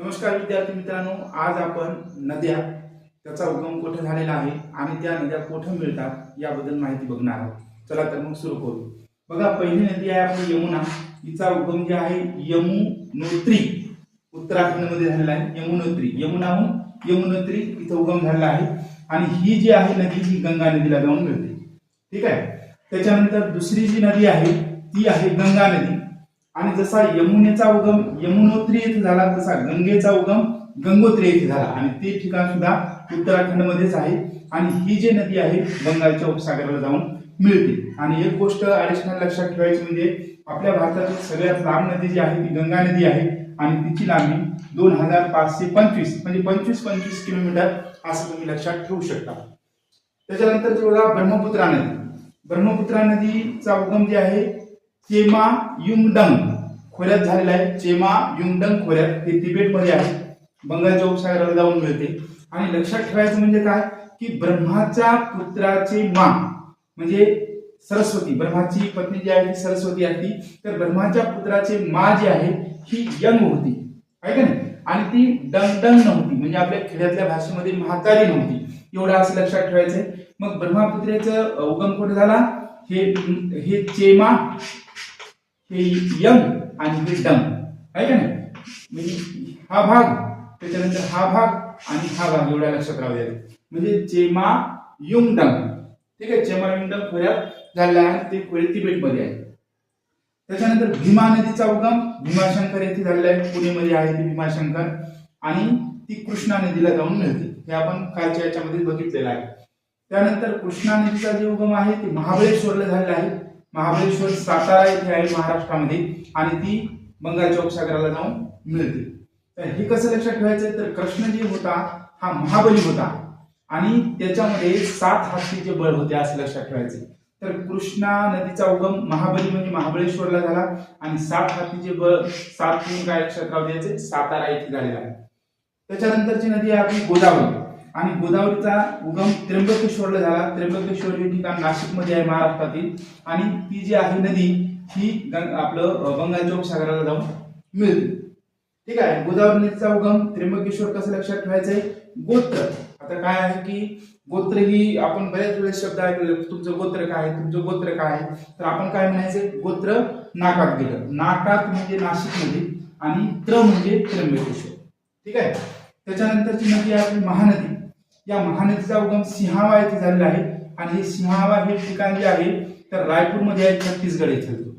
नमस्कार विद्यार्थी मित्रांनो आज आपण नद्या त्याचा उगम कुठे झालेला आहे आणि त्या नद्या कुठे मिळतात याबद्दल माहिती बघणार आहोत. चला तर मग सुरू करू. बघा पहिली नदी आहे आपली यमुना. हिचा उगम जे आहे यमुनोत्री. उत्तराखंडमध्ये झालेला आहे यमुनोत्री. यमुनाहून यमुनोत्री इथं उगम झालेला आहे. आणि ही जी आहे नदी ही गंगा नदीला जाऊन मिळते. ठीक आहे? त्याच्यानंतर दुसरी जी नदी आहे ती आहे गंगा नदी. आणि जसा यमुनेचा उगम यमुनोत्री येथे झाला तसा गंगेचा उगम गंगोत्री येथे झाला. आणि ते ठिकाण सुद्धा उत्तराखंडमध्येच आहे. आणि ही जी नदी आहे बंगालच्या उपसागराला जाऊन मिळते. आणि एक गोष्ट अडिशनल लक्षात ठेवायची म्हणजे आपल्या भारतातील सगळ्यात लांब नदी जी आहे ती गंगा नदी आहे. आणि तिची लांबी दोन हजार पाचशे पंचवीस म्हणजे पंचवीस पंचवीस किलोमीटर असं तुम्ही लक्षात ठेवू शकता. त्याच्यानंतर बघा ब्रह्मपुत्रा नदी. ब्रह्मपुत्रा नदीचा उगम जे आहे चेमा युंगडंग खोऱ्यात झालेला आहे. चेमा युंगडंग खोऱ्यात. हे तिबेटमध्ये आहे. बंगालच्या उपसागराला जाऊन मिळते. आणि लक्षात ठेवायचं म्हणजे काय? की ब्रह्माच्या पुत्राचे मा म्हणजे सरस्वती. ब्रह्माची पत्नी जी आहे ती सरस्वती आहे. ती तर ब्रह्माच्या पुत्राचे मा जी आहे ही यंग होती. आहे का नाही? आणि ती डंगडंग नव्हती. म्हणजे आपल्या खेड्यातल्या भाषेमध्ये म्हातारी नव्हती. एवढं असं लक्षात ठेवायचंय. मग ब्रह्मापुत्रेचं उगम कुठे झाला? हे हे चेमा हे यंग आणि हे डंग. आहे का नाही? म्हणजे हा भाग त्याच्यानंतर हा भाग आणि हा भाग एवढ्या लक्षात राहू द्यायचं म्हणजे चेमा युंग डंग ठीक आहे? चेमा युंग डंग खोऱ्यात झालेला आहे ते खोरे तिबेटमध्ये आहे. त्याच्यानंतर भीमा नदीचा उगम भीमाशंकर येथे झालेला आहे. पुणेमध्ये आहे ती भीमाशंकर. आणि ती कृष्णा नदीला जाऊन मिळते. हे आपण कालच्या याच्यामध्ये बघितलेलं आहे. त्यानंतर कृष्णा नदीचा जे उगम आहे ते महाबळेश्वरला झालेला आहे. महाबळेश्वर सातारा येथे आहे महाराष्ट्रामध्ये आणि ती बंगालच्या उपसागराला जाऊन मिळते. तर हे कसं लक्षात ठेवायचं? तर कृष्ण जे होता हा महाबली होता. आणि त्याच्यामध्ये सात हत्तीचे बळ होते असं लक्षात ठेवायचे. तर कृष्णा नदीचा उगम महाबली म्हणजे महाबळेश्वरला झाला आणि सात हत्तीचे बळ सात काय लक्षात राहू द्यायचे? सातारा येथे झालेला आहे. त्याच्यानंतरची नदी आहे आपली गोदावरी. आणि गोदावरीचा उगम त्र्यंबकेश्वरला झाला. त्र्यंबकेश्वर हे ठिकाण नाशिकमध्ये आहे महाराष्ट्रातील. आणि ती जी आहे नदी ही आपलं बंगालच्या उपसागराला जाऊन मिळते. ठीक आहे? गोदावरी नदीचा उगम त्र्यंबकेश्वर कसं लक्षात ठेवायचंय गोत्र. आता काय आहे की गोत्र ही आपण बऱ्याच वेळेस शब्द ऐकले तुमचं गोत्र काय आहे? तुमचं गोत्र काय आहे? तर आपण काय म्हणायचं गोत्र नाकात गेलं. नाकात म्हणजे नाशिकमध्ये आणि त्र म्हणजे त्र्यंबकेश्वर. ठीक आहे? त्याच्यानंतरची नदी आहे आपली महानदी. या महानदीचा उगम सिंहावा येथे झालेला आहे. आणि हे सिंहावा हे ठिकाण जे आहे तर रायपूरमध्ये आहे छत्तीसगड येथे.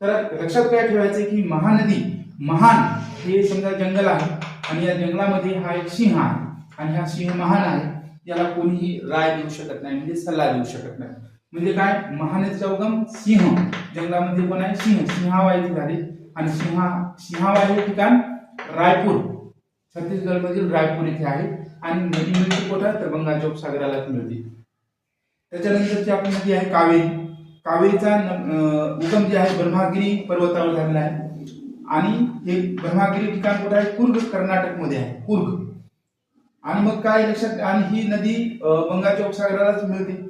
तर लक्षात काय ठेवायचं की महानदी महान हे समजा जंगल आहे. आणि या जंगलामध्ये हा एक सिंह आहे. आणि हा सिंह महान आहे. याला कोणीही राय देऊ शकत नाही म्हणजे सल्ला देऊ शकत नाही. म्हणजे काय? महानदीचा उगम सिंह. जंगलामध्ये पण आहे? सिंह. सिंहावा येथे झाले. आणि सिंहा सिंहावा हे ठिकाण रायपूर. छत्तीसगडमधील रायपूर येथे आहे. आणि नदी मिळते कुठं? तर बंगालच्या उपसागराला मिळते. त्याच्यानंतरची आपली नदी आहे कावेरी. कावेरीचा न- उगम जे आहे ब्रह्मागिरी पर्वतावर झालेला आहे. आणि हे ब्रह्मागिरी ठिकाण कुठं आहे? कुर्ग कर्नाटकमध्ये आहे. कुर्ग. आणि मग काय लक्षात आणि ही नदी बंगालच्या उपसागरालाच मिळते.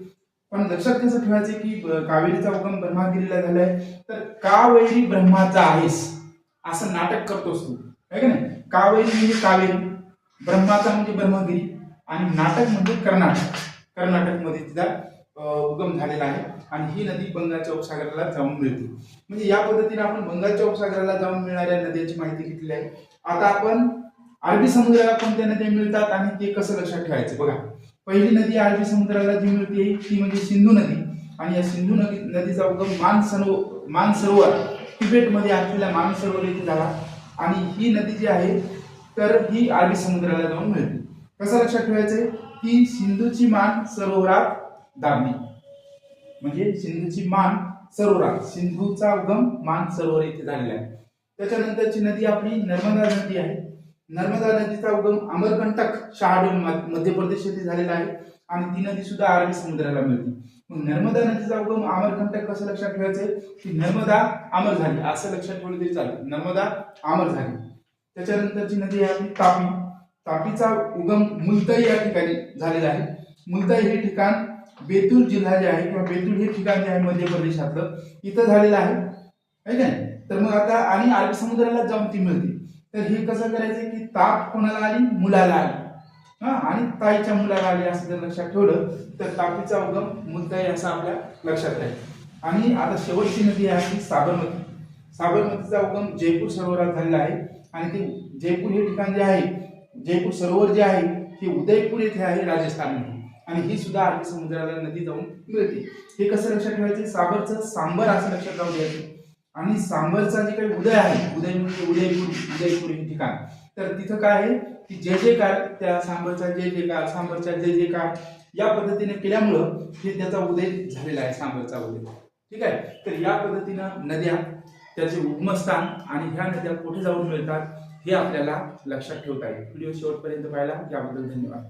पण लक्षात कसं ठेवायचं की कावेरीचा उगम ब्रह्मागिरीला झालाय. तर कावेरी ब्रह्माचा आहेस. असं नाटक करतोस तू. आहे का नाही? कावेरी म्हणजे कावेरी. ब्रह्माचा म्हणजे ब्रह्मगिरी आणि नाटक म्हणजे कर्नाटक. कर्नाटकमध्ये तिचा उगम झालेला आहे. आणि ही नदी बंगालच्या उपसागराला जाऊन मिळते. म्हणजे या पद्धतीने आपण बंगालच्या उपसागराला जाऊन मिळणाऱ्या नद्यांची माहिती घेतली आहे. आता आपण अरबी समुद्राला कोणत्या नद्या मिळतात आणि ते कसं लक्षात ठेवायचं? बघा पहिली नदी अरबी समुद्राला जी मिळते ती म्हणजे सिंधू नदी. आणि या सिंधू नदी नदीचा उगम मानसरो मानसरोवर तिबेटमध्ये असलेल्या मानसरोवर येथे झाला. आणि ही नदी जी आहे तर ही अरबी समुद्राला जाऊन मिळते. कसं लक्षात ठेवायचंय? की सिंधूची मान सरोवरात दाबली म्हणजे सिंधूची मान सरोवरात. सिंधूचा उगम मान सरोवर येथे झालेला आहे. त्याच्यानंतरची नदी आपली नर्मदा नदी आहे. नर्मदा नदीचा उगम अमरकंटक शहाडोल मध्य प्रदेश येथे झालेला आहे. आणि ती नदी सुद्धा अरबी समुद्राला मिळते. मग नर्मदा नदीचा उगम अमरकंटक कसं लक्षात ठेवायचंय? की नर्मदा अमर झाली. असं लक्षात ठेवलं तरी चालेल. नर्मदा अमर झाली. त्याच्यानंतरची नदी आहे आपली तापी. तापीचा उगम मुलताई या ठिकाणी झालेला आहे. मुलताई हे ठिकाण बेतूल जिल्हा जे आहे किंवा बेतूल हे ठिकाण जे आहे मध्य प्रदेशातलं इथं झालेलं आहे. है नाही? तर मग आता आणि अरबी समुद्राला जाऊन ती मिळते. तर हे कसं करायचं की ताप कोणाला आली? मुलाला आली. हा आणि ताईच्या मुलाला आली असं जर लक्षात ठेवलं तर तापीचा उगम मुलताई असा आपल्या लक्षात राहील. आणि आता शेवटची नदी आहे साबरमती. साबरमतीचा उगम जयपूर सरोवरात झालेला आहे. आणि ते जयपूर हे ठिकाण जे आहे जयपूर सरोवर जे आहे हे उदयपूर येथे आहे राजस्थानमध्ये आणि ही सुद्धा अरबी समुद्राला नदी जाऊन मिळते. हे कसं लक्षात ठेवायचं? साबरचं सांबर असं लक्षात राहू द्यायचं. आणि सांबरचा जे काही उदय आहे उदय म्हणजे उदयपूर उदयपूर हे ठिकाण. तर तिथं काय आहे? की जय जयकार त्या सांबरचा जय जयकार सांबरचा जय जयकार या पद्धतीने केल्यामुळं हे त्याचा उदय झालेला आहे सांबरचा उदय. ठीक आहे? तर या पद्धतीनं नद्या त्याचे उगमस्थान आणि ह्या नद्या कुठे जाऊन मिळतात हे आपल्याला लक्षात ठेवता येईल. व्हिडिओ शेवटपर्यंत पाहिला याबद्दल धन्यवाद.